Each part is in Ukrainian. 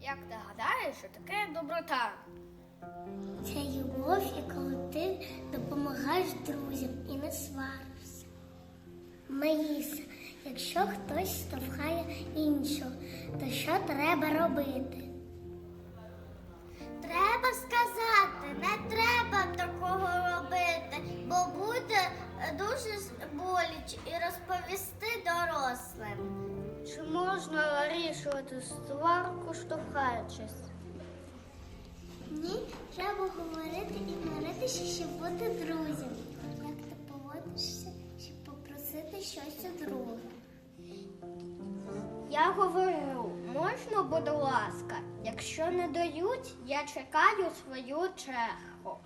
Як ти гадаєш, що таке доброта? Це любов, і коли ти допомагаєш друзям і не сваришся. Меліса, якщо хтось штовхає іншого, то що треба робити? Боляче і розповісти дорослим. Чи можна вирішувати сварку, штовхаючись? Ні, треба говорити і миритися, щоб бути друзям. Як ти поводишся, щоб попросити щось у друга? Я говорю, можна, будь ласка, якщо не дають, я чекаю свою чергу.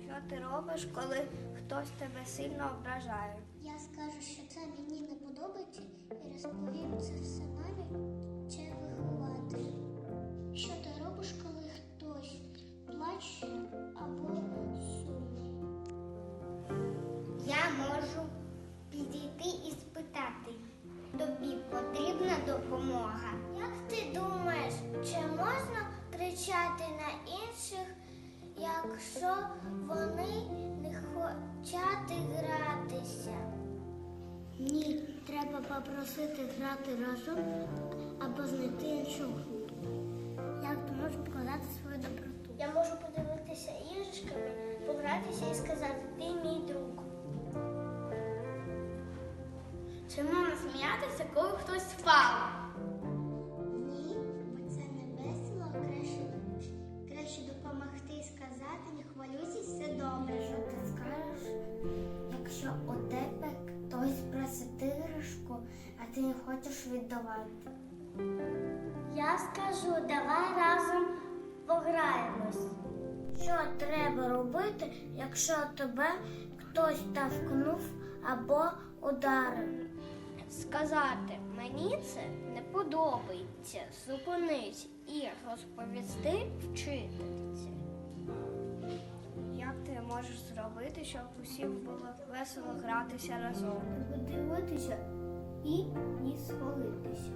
Що ти робиш, коли хтось тебе сильно ображає? Я скажу, що це мені не подобається, і розповім це все мамі чи вихователю. Що ти робиш, коли хтось плаче або сумний? Я можу підійти і спитати, тобі потрібна допомога. Як ти думаєш, чи можна кричати на інших, якщо вони хочуть гратися? Ні, треба попросити грати разом або знайти іншу гру. Як ти можеш показати свою доброту? Я можу подивитися іграшками, погратися і сказати, ти мій друг. Чи можна сміятися, коли хтось впав? Я скажу, давай разом пограємось. Що треба робити, якщо тебе хтось тавкнув або ударив? Сказати, мені це не подобається, зупинись і розповісти вчительці. Як ти можеш зробити, щоб усім було весело гратися разом? подивитися і не схвалитися.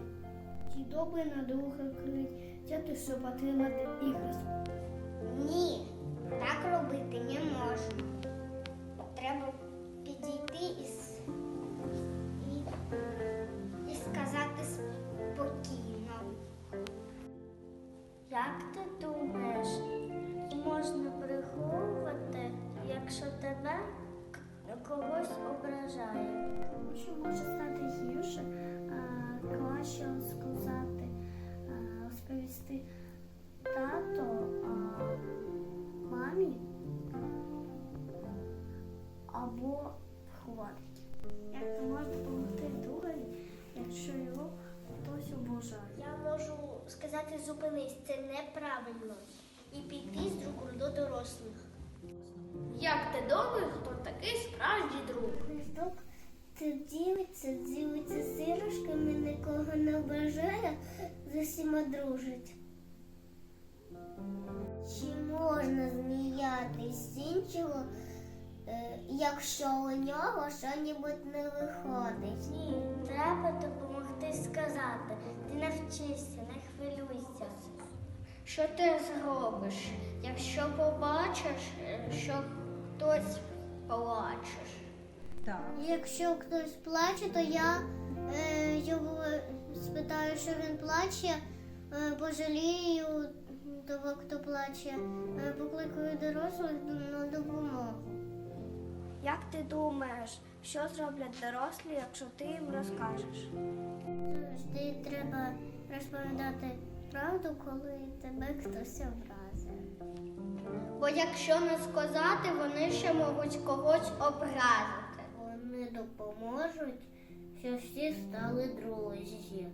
Чи добре на друга крить, взяти, щоб отримати іграшку? Ні, так робити не можна. Треба підійти і, і, і сказати спокійно. Як ти думаєш, можна приховувати, якщо тебе когось ображає? Тому що може стати а, краще сказати, а, розповісти тато, мамі або хватить. Як ти можеш допомогти другові, якщо його хтось обожає? Я можу сказати зупинись, це неправильно. І піти з другом до дорослих. Як ти думаєш, хто такий справжній друг? Це ділиться з іграшками, нікого не ображає, з усіма дружить. Чи можна зміятись з іншого, е, якщо у нього що-небудь не виходить? Ні, треба допомогти сказати. Ти навчишся, не хвилюйся. Що ти зробиш, якщо побачиш, е, що хтось плачеш? Так. Якщо хтось плаче, то я е, його спитаю, що він плаче, е, пожалію того, хто плаче, е, покликаю дорослих на допомогу. Як ти думаєш, що зроблять дорослі, якщо ти їм розкажеш? Завжди треба розповідати правду, коли тебе хтось образив. Бо якщо не сказати, вони ще можуть когось образити. Допоможуть, що всі стали друзі.